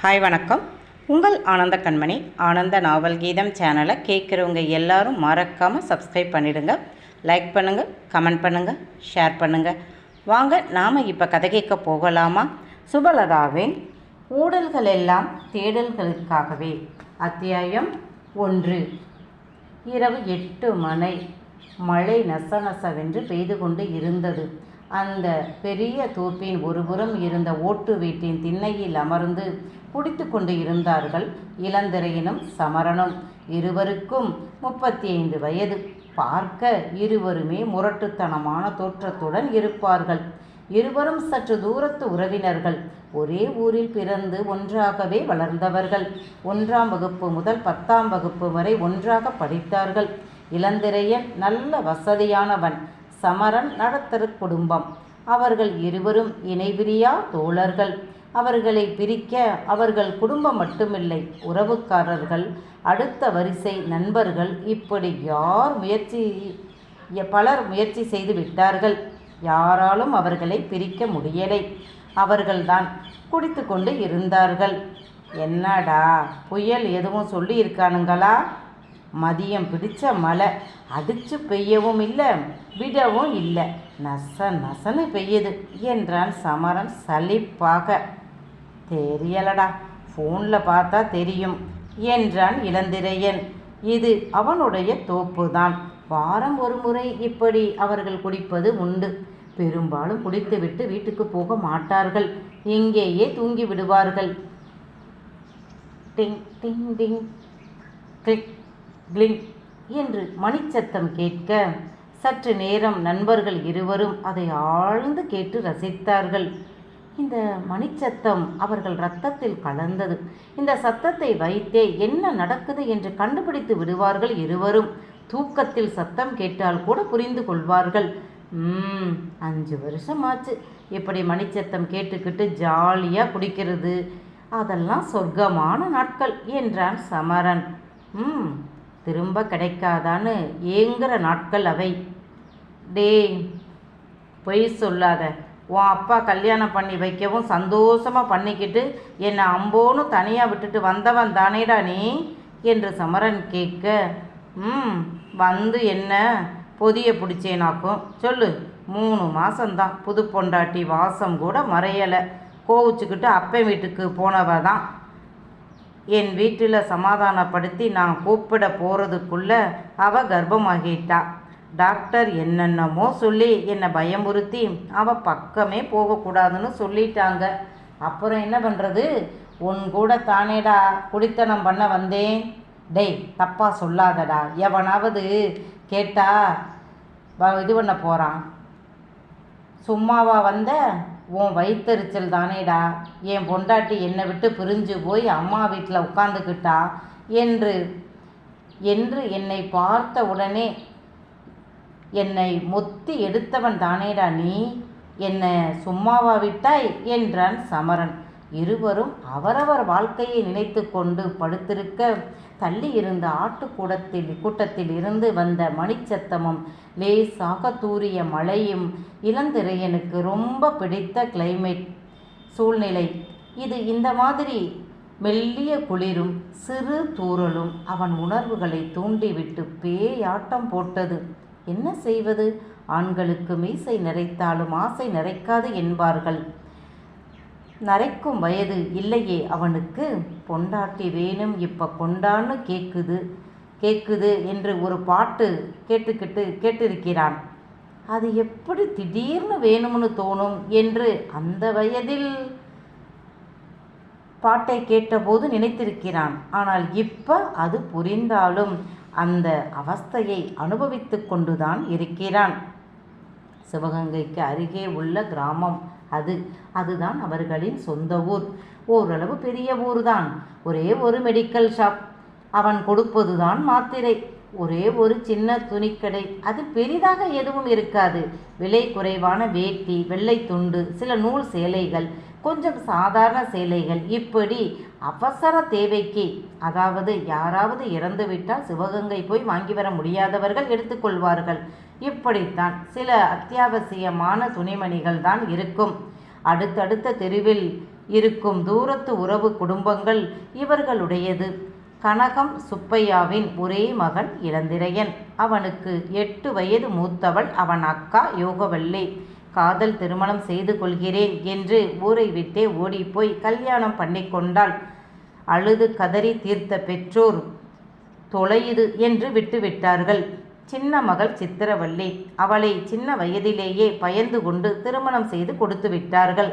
Hi வணக்கம். உங்கள் ஆனந்த கண்மணி. ஆனந்த நாவல் கீதம் சேனலை கேட்குறவங்க எல்லாரும் மறக்காமல் சப்ஸ்கிரைப் பண்ணிடுங்க. லைக் பண்ணுங்கள் கமெண்ட் பண்ணுங்கள் ஷேர் பண்ணுங்கள் வாங்க நாம் இப்போ கதை கேட்க போகலாமா? சுபலதாவின் ஊடல்கள் எல்லாம் தேடல்களுக்காகவே. அத்தியாயம் ஒன்று. இரவு எட்டு மனை மழை நச நசவென்று பெய்து கொண்டு இருந்தது. அந்த பெரிய தோப்பின் ஒருபுறம் இருந்த ஓட்டு வீட்டின் திண்ணையில் அமர்ந்து குடித்து கொண்டு இருந்தார்கள் இளந்திரையினும் சமரனும். இருவருக்கும் முப்பத்தி ஐந்து வயது. பார்க்க இருவருமே முரட்டுத்தனமான தோற்றத்துடன் இருப்பார்கள். இருவரும் சற்று தூரத்து உறவினர்கள். ஒரே ஊரில் பிறந்து ஒன்றாகவே வளர்ந்தவர்கள். ஒன்றாம் வகுப்பு முதல் பத்தாம் வகுப்பு வரை ஒன்றாக படித்தார்கள். இளந்திரையன் நல்ல வசதியானவன். சமரன் நடுத்தர குடும்பம். அவர்கள் இருவரும் இணைபிரியா தோழர்கள். அவர்களை பிரிக்க அவர்கள் குடும்பம் மட்டுமில்லை உறவுக்காரர்கள் அடுத்த வரிசை நண்பர்கள். இப்படி யார் முயற்சி பலர் முயற்சி செய்து விட்டார்கள். யாராலும் அவர்களை பிரிக்க முடியலை. அவர்கள்தான் குடித்து கொண்டு இருந்தார்கள். என்னடா புயல் எதுவும் சொல்லி இருக்கானுங்களா மதியம் பிடிச்ச மழை. அடிச்சு பெய்யவும் இல்லை விடவும் இல்லை. நச நசனு பெய்யுது என்றான் சமரன் சலிப்பாக. தெரியலடா ஃபோனில் பார்த்தா தெரியும் என்றான் இளந்திரையன். இது அவனுடைய தோப்புதான். வாரம் ஒரு முறை இப்படி அவர்கள் குடிப்பது உண்டு. பெரும்பாலும் குடித்துவிட்டு வீட்டுக்கு போக மாட்டார்கள். இங்கேயே தூங்கி விடுவார்கள். டிங் டிங் டிங். கிளிக். கிளிங் என்று மணிச்சத்தம் கேட்க சற்று நேரம் நண்பர்கள் இருவரும் அதை ஆழ்ந்து கேட்டு ரசித்தார்கள். இந்த மணிச்சத்தம் அவர்கள் ரத்தத்தில் கலந்தது. இந்த சத்தத்தை வைத்தே என்ன நடக்குது என்று கண்டுபிடித்து விடுவார்கள் இருவரும். தூக்கத்தில் சத்தம் கேட்டால் கூட புரிந்து கொள்வார்கள். ம் அஞ்சு வருஷம் ஆச்சு இப்படி மணிச்சத்தம் கேட்டுக்கிட்டு ஜாலியாக குடிக்கிறது? அதெல்லாம் சொர்க்கமான நாட்கள் என்றான் சமரன். ம் திரும்ப கிடைக்காதான்னு ஏங்குற நாட்கள் அவை. டேய் பொய் சொல்லாத. உன் அப்பா கல்யாணம் பண்ணி வைக்கவும் சந்தோஷமாக பண்ணிக்கிட்டு என்னை அம்போன்னு தனியாக விட்டுட்டு வந்தவன் தானேடா நீ? என்று சமரன் கேட்க ம் வந்து என்ன? பொதிய பிடிச்சேனாக்கும். சொல்லு. மூணு மாதம்தான் புது பொண்டாட்டி வாசம் கூட மறையலை. கோவிச்சுக்கிட்டு அப்பன் வீட்டுக்கு போனவ தான் என் வீட்டில் சமாதானப்படுத்தி நான் கூப்பிட போகிறதுக்குள்ள அவ கர்ப்பமாகிட்டா. டாக்டர் என்னென்னமோ சொல்லி என்னை பயமுறுத்தி அவ பக்கமே போகக்கூடாதுன்னு சொல்லிட்டாங்க. அப்புறம் என்ன பண்ணுறது உன் கூட தானேடா குடித்தனம் பண்ண வந்தேன். டேய் தப்பாக சொல்லாதடா. எவனாவது கேட்டா இது பண்ண போகிறான் சும்மாவா வந்த உன் வயிற்றுச்சல் தானேடா. என் பொண்டாட்டி என்னை விட்டு பிரிஞ்சு போய் அம்மா வீட்டில் உட்காந்துக்கிட்டா என்று என்று என்னை பார்த்த உடனே என்னை மொத்தி எடுத்தவன் தானேடா நீ. என்னை சும்மாவா விட்டாய் என்றான் சமரன். இருவரும் அவரவர் வாழ்க்கையை நினைத்து கொண்டு படுத்திருக்க தள்ளி இருந்த ஆட்டுக்கூடத்தில் கூட்டத்தில் இருந்து வந்த மணிச்சத்தமும் லேசாக தூரிய மழையும் இளந்திரையனுக்கு ரொம்ப பிடித்த கிளைமேட் சூழ்நிலை. இது இந்த மாதிரி மெல்லிய குளிரும் சிறு தூறலும் அவன் உணர்வுகளை தூண்டிவிட்டு பேயாட்டம் போட்டது. என்ன செய்வது? ஆண்களுக்கு மீசை நிறைத்தாலும் ஆசை நிறைக்காது என்பார்கள். நரைக்கும் வயது இல்லையே அவனுக்கு? பொண்டாட்டி வேணும் இப்போ கொண்டான்னு கேட்குது கேட்குது என்று ஒரு பாட்டு கேட்டுக்கிட்டு கேட்டிருக்கிறான். அது எப்படி திடீர்னு வேணும்னு தோணும் என்று அந்த வயதில் பாட்டை கேட்டபோது நினைத்திருக்கிறான். ஆனால் இப்போ அது புரிந்தாலும் அந்த அவஸ்தையை அனுபவித்து கொண்டுதான் இருக்கிறான். சிவகங்கைக்கு அருகே உள்ள கிராமம். அது அதுதான் அவர்களின் சொந்த ஊர். ஓரளவு பெரிய ஊர் தான் ஒரே ஒரு மெடிக்கல் ஷாப் அவன் கொடுப்பதுதான் மாத்திரை. ஒரே ஒரு சின்ன துணிக்கடை. அது பெரிதாக எதுவும் இருக்காது. விலை குறைவான வேட்டி வெள்ளை துண்டு சில நூல் சேலைகள் கொஞ்சம் சாதாரண சேலைகள். இப்படி அவசர தேவைக்கு அதாவது யாராவது இறந்துவிட்டால் சிவகங்கை போய் வாங்கி வர முடியாதவர்கள் எடுத்துக்கொள்வார்கள் இப்படித்தான் சில அத்தியாவசியமான துணிமணிகள் தான் இருக்கும். அடுத்தடுத்த தெருவில் இருக்கும் தூரத்து உறவு குடும்பங்கள் இவர்களுடையது. கனகம் சுப்பையாவின் ஒரே மகன் இளந்திரையன். அவனுக்கு எட்டு வயது மூத்தவள் அவன் அக்கா யோகவல்லி. காதல் திருமணம் செய்து கொள்கிறேன் என்று ஊரை விட்டே ஓடிப்போய் கல்யாணம் பண்ணி கொண்டாள். அழுது கதறி தீர்த்த பெற்றோர் தொலையுது என்று விட்டுவிட்டார்கள் சின்ன மகள் சித்திரவல்லி அவளை சின்ன வயதிலேயே பயந்து கொண்டு திருமணம் செய்து கொடுத்து விட்டார்கள்.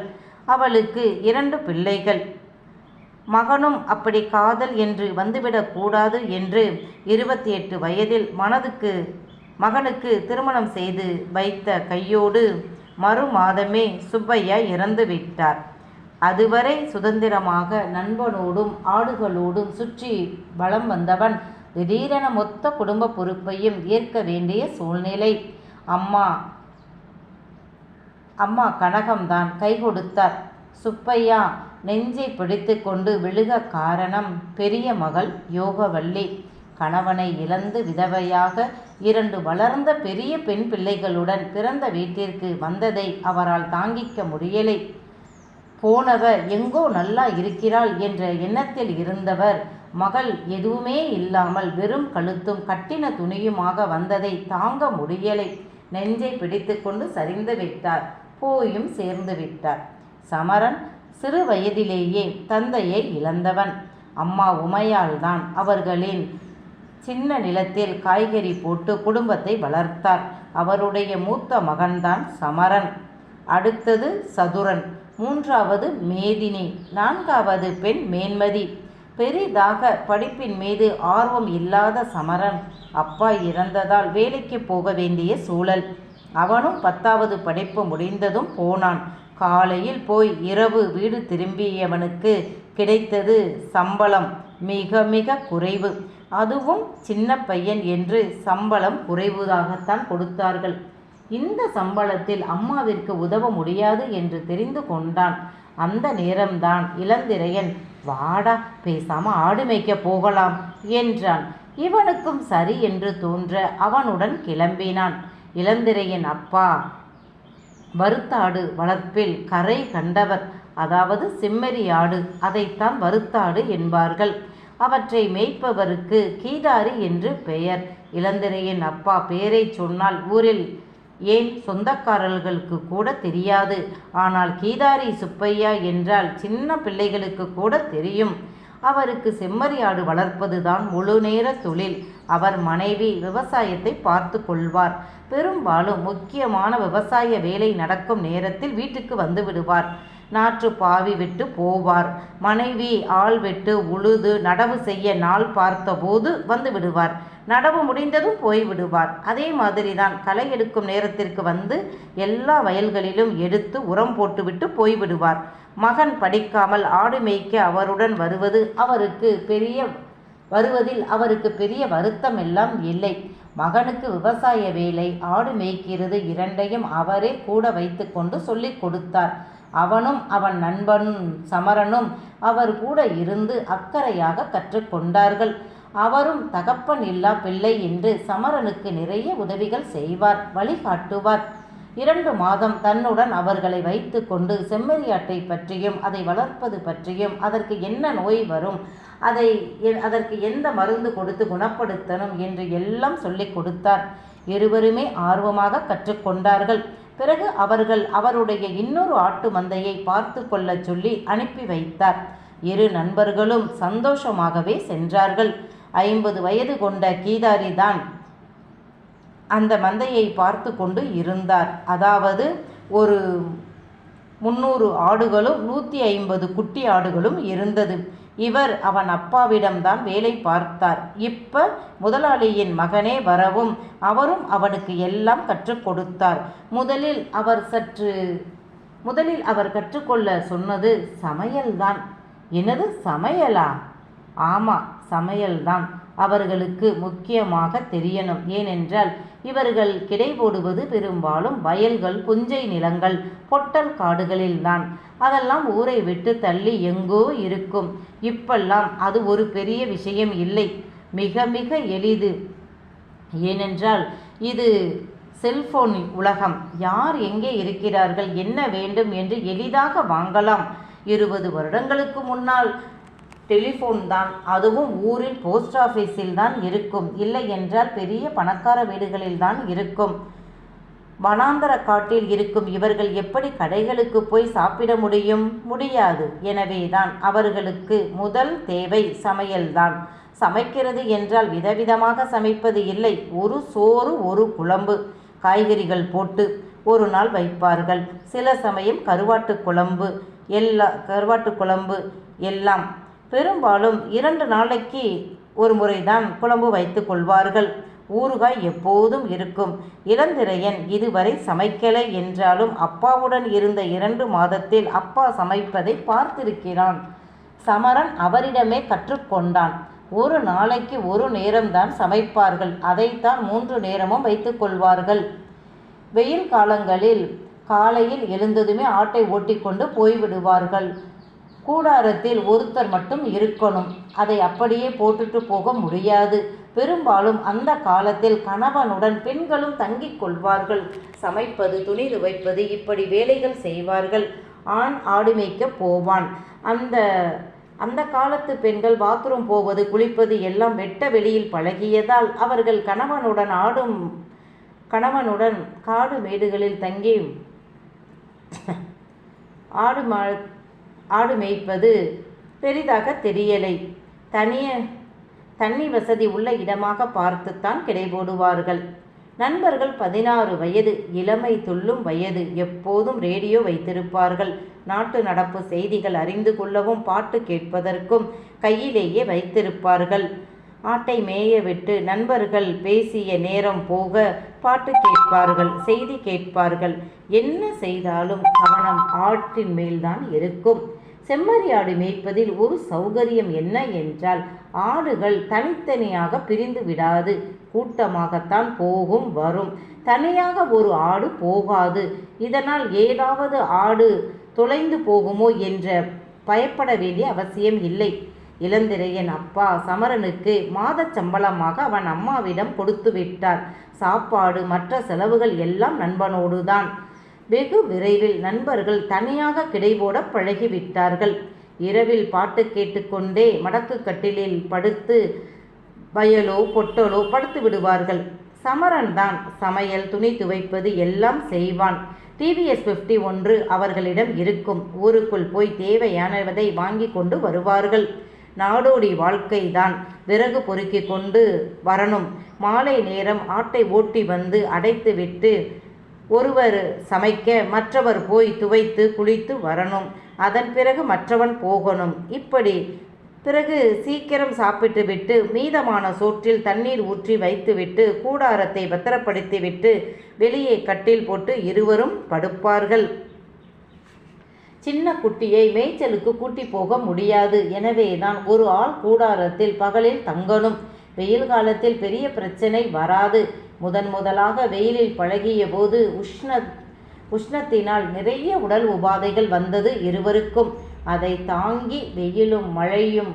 அவளுக்கு இரண்டு பிள்ளைகள். மகனும் அப்படி காதல் என்று வந்துவிடக்கூடாது என்று இருபத்தி எட்டு வயதில் மனதுக்கு மகனுக்கு திருமணம் செய்து வைத்த கையோடு மறு மாதமே சுப்பையா இறந்து விட்டார் அதுவரை சுதந்திரமாக நண்பனோடும் ஆடுகளோடும் சுற்றி வளம் வந்தவன் திடீரென மொத்த குடும்ப பொறுப்பையும் ஏற்க வேண்டிய சூழ்நிலை. அம்மா அம்மா கனகம்தான் கை கொடுத்தார். சுப்பையா நெஞ்சை பிடித்து கொண்டு விழுக காரணம் பெரிய மகள் யோகவல்லி. கணவனை இழந்து விதவையாக இரண்டு வளர்ந்த பெரிய பெண் பிள்ளைகளுடன் பிறந்த வீட்டிற்கு வந்ததை அவரால் தாங்கிக்க முடியலை. போனவர் எங்கோ நல்லா இருக்கிறாள் என்ற எண்ணத்தில் இருந்தவர் மகள் எதுவுமே இல்லாமல் வெறும் கழுத்தும் கட்டின துணியுமாக வந்ததை தாங்க முடியலை. நெஞ்சை பிடித்து கொண்டு சரிந்து விட்டார். போயும் சேர்ந்து விட்டார். சமரன் சிறு வயதிலேயே தந்தையை இழந்தவன். அம்மா உமையால்தான் அவர்களின் சின்ன நிலத்தில் காய்கறி போட்டு குடும்பத்தை வளர்த்தார். அவருடைய மூத்த மகன்தான் சமரன். அடுத்தது சதுரன். மூன்றாவது மேதினி. நான்காவது பெண் மேன்மதி. பெரிதாக படிப்பின் மீது ஆர்வம் இல்லாத சமரன் அப்பா இறந்ததால் வேலைக்கு போக வேண்டிய சூழல். அவனும் பத்தாவது படிப்பு முடிந்ததும் போனான். காலையில் போய் இரவு வீடு திரும்பியவனுக்கு கிடைத்தது சம்பளம். மிக மிக குறைவு. அதுவும் சின்ன பையன் என்று சம்பளம் குறைவுதாகத்தான் கொடுத்தார்கள். இந்த சம்பளத்தில் அம்மாவிற்கு உதவ முடியாது என்று தெரிந்து கொண்டான். அந்த நேரம்தான் இளந்திரையன் வாடா பேசாம ஆடு மேய்க்க போகலாம் என்றான். இவனுக்கும் சரி என்று தோன்ற அவனுடன் கிளம்பினான். இளந்திரையன் அப்பா வருத்தாடு வளர்ப்பில் கரை கண்டவர். அதாவது செம்மறி ஆடு அதைத்தான் வருத்தாடு என்பார்கள். அவற்றை மேய்ப்பவருக்கு கீதாரி என்று பெயர். இளந்திரையின் அப்பா பெயரை சொன்னால் ஊரில் ஏன் சொந்தக்காரர்களுக்கு கூட தெரியாது. ஆனால் கீதாரி சுப்பையா என்றால் சின்ன பிள்ளைகளுக்கு கூட தெரியும். அவருக்கு செம்மறியாடு வளர்ப்பதுதான் முழு நேர தொழில். அவர் மனைவி விவசாயத்தை பார்த்து கொள்வார். பெரும்பாலும் முக்கியமான விவசாய வேலை நடக்கும் நேரத்தில் வீட்டுக்கு வந்து விடுவார். நாற்று பாவி விட்டு போவார். மனைவி ஆள் வெட்டு உழுது நடவு செய்ய நாள் பார்த்தபோது வந்து விடுவார். நடவு முடிந்ததும் போய் விடுவார். அதே மாதிரி தான் களை எடுக்கும் நேரத்திற்கு வந்து எல்லா வயல்களிலும் எடுத்து உரம் போட்டுவிட்டு போய்விடுவார் மகன் படிக்காமல் ஆடு மேய்க்க அவருடன் வருவது அவருக்கு பெரிய வருவதில் அவருக்கு பெரிய வருத்தம் எல்லாம் இல்லை. மகனுக்கு விவசாய வேலை ஆடு மேய்க்கிறது இரண்டையும் அவரே கூட வைத்துக்கொண்டு சொல்லிக் கொடுத்தார். அவனும் அவன் நண்பனும் சமரனும் அவர் கூட இருந்து அக்கறையாக கற்றுக்கொண்டார்கள். அவரும் தகப்பன் இல்லா பிள்ளை என்று சமரனுக்கு நிறைய உதவிகள் செய்வார் வழிகாட்டுவார். இரண்டு மாதம் தன்னுடன் அவர்களை வைத்து கொண்டு செம்மறியாட்டை பற்றியும் அதை வளர்ப்பது பற்றியும் அதற்கு என்ன நோய் வரும் அதை எ- அதற்கு எந்த மருந்து கொடுத்து குணப்படுத்தணும் என்று எல்லாம் சொல்லிக் கொடுத்தார். இருவருமே ஆர்வமாக கற்றுக்கொண்டார்கள். பிறகு அவர்கள் அவருடைய இன்னொரு ஆட்டு மந்தையை பார்த்து கொள்ளச் சொல்லி அனுப்பி வைத்தார். இரு நண்பர்களும் சந்தோஷமாகவே சென்றார்கள். ஐம்பது வயது கொண்ட கீதாரி தான் அந்த மந்தையை பார்த்து கொண்டு இருந்தார். அதாவது ஒரு முந்நூறு ஆடுகளும் நூற்றி ஐம்பது குட்டி ஆடுகளும் இருந்தது. இவர் அவன் அப்பாவிடம்தான் வேலை பார்த்தார். இப்ப முதலாளியின் மகனே வரவும் அவரும் அவனுக்கு எல்லாம் கற்றுக் கொடுத்தார். முதலில் அவர் சற்று முதலில் அவர் கற்றுக்கொள்ள சொன்னது சமையல்தான். என்னது சமையலா? ஆமா சமையல்தான். அவர்களுக்கு முக்கியமாக தெரியணும். ஏனென்றால் இவர்கள் கிடை போடுவது பெரும்பாலும் வயல்கள் புஞ்சை நிலங்கள் பொட்டல் காடுகளில்தான் அதெல்லாம் ஊரை விட்டு தள்ளி எங்கோ இருக்கும். இப்பெல்லாம் அது ஒரு பெரிய விஷயம் இல்லை. மிக மிக எளிது. ஏனென்றால் இது செல்போன் உலகம். யார் எங்கே இருக்கிறார்கள்? என்ன வேண்டும் என்று எளிதாக வாங்கலாம். இருபது வருடங்களுக்கு முன்னால் டெலிஃபோன் தான். அதுவும் ஊரில் போஸ்ட் ஆஃபீஸில் தான் இருக்கும். இல்லை என்றால் பெரிய பணக்கார வீடுகளில் தான் இருக்கும். வனாந்தர காட்டில் இருக்கும் இவர்கள் எப்படி கடைகளுக்கு போய் சாப்பிட முடியும்? முடியாது. எனவேதான் அவர்களுக்கு முதல் தேவை சமையல்தான். சமைக்கிறது என்றால் விதவிதமாக சமைப்பது இல்லை. ஒரு சோறு ஒரு குழம்பு. காய்கறிகள் போட்டு ஒரு நாள் வைப்பார்கள். சில சமயம் கருவாட்டு குழம்பு எல்லா கருவாட்டு குழம்பு எல்லாம் பெரும்பாலும் இரண்டு நாளைக்கு ஒரு முறைதான் குழம்பு வைத்து கொள்வார்கள். ஊறுகாய் எப்போதும் இருக்கும். இளந்திரையன் இதுவரை சமைக்கலை என்றாலும் அப்பாவுடன் இருந்த இரண்டு மாதத்தில் அப்பா சமைப்பதை பார்த்திருக்கிறான். சமரன் அவரிடமே கற்றுக்கொண்டான் ஒரு நாளைக்கு ஒரு நேரம்தான் சமைப்பார்கள். அதைத்தான் மூன்று நேரமும் வைத்துக் கொள்வார்கள். வெயில் காலங்களில் காலையில் எழுந்ததுமே ஆட்டை ஓட்டிக்கொண்டு போய்விடுவார்கள். கூடாரத்தில் ஒருத்தர் மட்டும் இருக்கணும். அதை அப்படியே போட்டுட்டு போக முடியாது. பெரும்பாலும் அந்த காலத்தில் கணவனுடன் பெண்களும் தங்கிக் கொள்வார்கள். சமைப்பது துணி துவைப்பது இப்படி வேலைகள் செய்வார்கள். ஆண் ஆடு மேய்க்க போவான். அந்த அந்த காலத்து பெண்கள் பாத்ரூம் போவது குளிப்பது எல்லாம் வெட்ட வெளியில் பழகியதால் அவர்கள் கணவனுடன் ஆடும் கணவனுடன் காடு மேடுகளில் தங்கி ஆடு மா ஆடு மேய்ப்பது பெரிதாக தெரியலை. தனிய தண்ணி வசதி உள்ள இடமாக பார்த்துத்தான் கிடை போடுவார்கள். நண்பர்கள் பதினாறு வயது இளமை துள்ளும் வயது எப்போதும் ரேடியோ வைத்திருப்பார்கள். நாட்டு நடப்பு செய்திகள் அறிந்து கொள்ளவும் பாட்டு கேட்பதற்கும் கையிலேயே வைத்திருப்பார்கள். ஆட்டை மேய விட்டு நண்பர்கள் பேசிய நேரம் போக பாட்டு கேட்பார்கள் செய்தி கேட்பார்கள். என்ன செய்தாலும் கவனம் ஆட்டின் மேல்தான் இருக்கும். செம்மறி ஆடு மேய்ப்பதில் ஒரு சௌகரியம் என்ன என்றால் ஆடுகள் தனித்தனியாக பிரிந்து விடாது. கூட்டமாகத்தான் போகும் வரும். தனியாக ஒரு ஆடு போகாது. இதனால் ஏதாவது ஆடு தொலைந்து போகுமோ என்ற பயப்பட வேண்டிய அவசியம் இல்லை. இளந்திரையன் அப்பா சமரனுக்கு மாதச் சம்பளமாக அவன் அம்மாவிடம் கொடுத்து விட்டார். சாப்பாடு மற்ற செலவுகள் எல்லாம் நண்பனோடுதான். வெகு விரைவில் நண்பர்கள் தனியாக கிடைபோட பழகிவிட்டார்கள். இரவில் பாட்டு கேட்டுக்கொண்டே மடக்கு கட்டிலில் படுத்து வயலோ பொட்டலோ படுத்து விடுவார்கள். சமரன் தான் சமையல் துணி துவைப்பது எல்லாம் செய்வான். டிவிஎஸ் ஃபிஃப்டி ஒன்று அவர்களிடம் இருக்கும். ஊருக்குள் போய் தேவையானதை வாங்கி கொண்டு வருவார்கள். நாடோடி வாழ்க்கைதான் விறகு பொறுக்கி கொண்டு வரணும். மாலை நேரம் ஆட்டை ஓட்டி வந்து அடைத்துவிட்டு ஒருவர் சமைக்க மற்றவர் போய் துவைத்து குளித்து வரணும். அதன் பிறகு மற்றவன் போகணும். இப்படி பிறகு சீக்கிரம் சாப்பிட்டு விட்டு மீதமான சோற்றில் தண்ணீர் ஊற்றி வைத்துவிட்டு கூடாரத்தை பத்திரப்படுத்திவிட்டு வெளியே கட்டில் போட்டு இருவரும் படுப்பார்கள். சின்ன குட்டியை மேய்ச்சலுக்கு கூட்டி போக முடியாது. எனவே தான் ஒரு ஆள் கூடாரத்தில் பகலில் தங்கணும். வெயில் காலத்தில் பெரிய பிரச்சனை வராது. முதன் முதலாக வெயிலில் பழகிய போது உஷ்ண உஷ்ணத்தினால் நிறைய உடல் உபாதைகள் வந்தது இருவருக்கும். அதை தாங்கி வெயிலும் மழையும்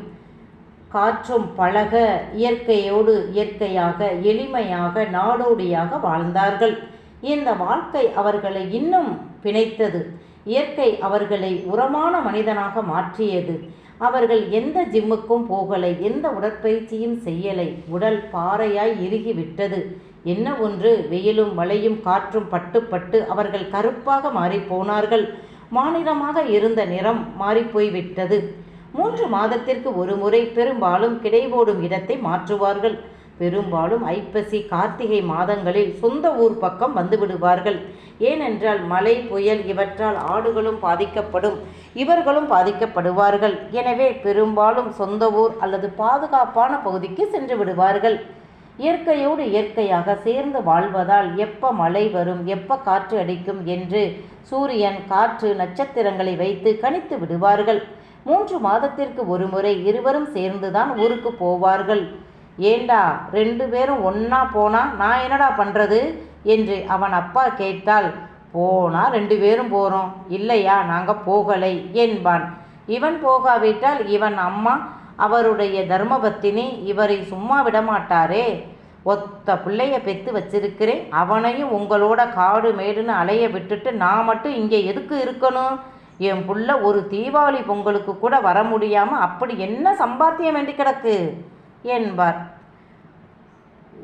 காற்றும் பழக இயற்கையோடு இயற்கையாக எளிமையாக நாடோடியாக வாழ்ந்தார்கள். இந்த வாழ்க்கை அவர்களை இன்னும் பிணைத்தது. இயற்கை அவர்களை உரமான மனிதனாக மாற்றியது. அவர்கள் எந்த ஜிம்முக்கும் போகலை எந்த உடற்பயிற்சியும் செய்யலை உடல் பாறையாய் இறுகிவிட்டது. என்ன ஒன்று? வெயிலும் மழையும் காற்றும் பட்டு பட்டு அவர்கள் கருப்பாக மாறிப்போனார்கள் மாநிலமாக இருந்த நிறம் மாறிப்போய்விட்டது மூன்று மாதத்திற்கு ஒரு முறை பெரும்பாலும் கிடைபோடும் இடத்தை மாற்றுவார்கள். பெரும்பாலும் ஐப்பசி கார்த்திகை மாதங்களில் சொந்த ஊர் பக்கம் வந்துவிடுவார்கள் ஏனென்றால் மழை புயல் இவற்றால் ஆடுகளும் பாதிக்கப்படும் இவர்களும் பாதிக்கப்படுவார்கள். எனவே பெரும்பாலும் சொந்த ஊர் அல்லது பாதுகாப்பான பகுதிக்கு சென்று விடுவார்கள். இயற்கையோடு இயற்கையாக சேர்ந்து வாழ்வதால் எப்ப மழை வரும் எப்ப காற்று அடிக்கும் என்று சூரியன் காற்று நட்சத்திரங்களை வைத்து கணித்து விடுவார்கள். மூன்று மாதத்திற்கு ஒரு முறை இருவரும் சேர்ந்துதான் ஊருக்கு போவார்கள். ஏண்டா ரெண்டு பேரும் ஒன்னா போனா நான் என்னடா பண்றது என்று அவன் அப்பா கேட்டால் போனா ரெண்டு பேரும் போறோம். இல்லையா நாங்க போகலை என்பான். இவன் போகாவிட்டால் இவன் அம்மா அவருடைய தர்மபத்தினி இவரை சும்மா விடமாட்டாரே. ஒத்த பிள்ளைய பெத்து வச்சிருக்கிறேன். அவனையும் உங்களோட காடு மேடுன்னு அலைய விட்டுட்டு நான் மட்டும் இங்கே எதுக்கு இருக்கணும்? என் புள்ள ஒரு தீபாவளி பொங்கலுக்கு கூட வர முடியாமல் அப்படி என்ன சம்பாத்தியம் வேண்டி கிடக்கு? என்பார்.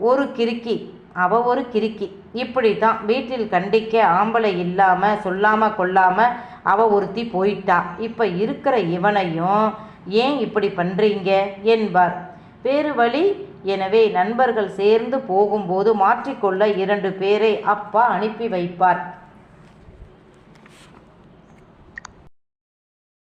ஒரு கிறுக்கி. அவ ஒரு கிறுக்கி. இப்படி தான் வீட்டில் கண்டிக்க ஆம்பளை இல்லாமல் சொல்லாமல் கொள்ளாமல் அவ ஒருத்தி போயிட்டா. இப்போ இருக்கிற இவனையும் ஏன் இப்படி பண்ணுறீங்க என்பார். வேறு வழி? எனவே நண்பர்கள் சேர்ந்து போகும்போது மாற்றிக்கொள்ள இரண்டு பேரை அப்பா அனுப்பி வைப்பார்.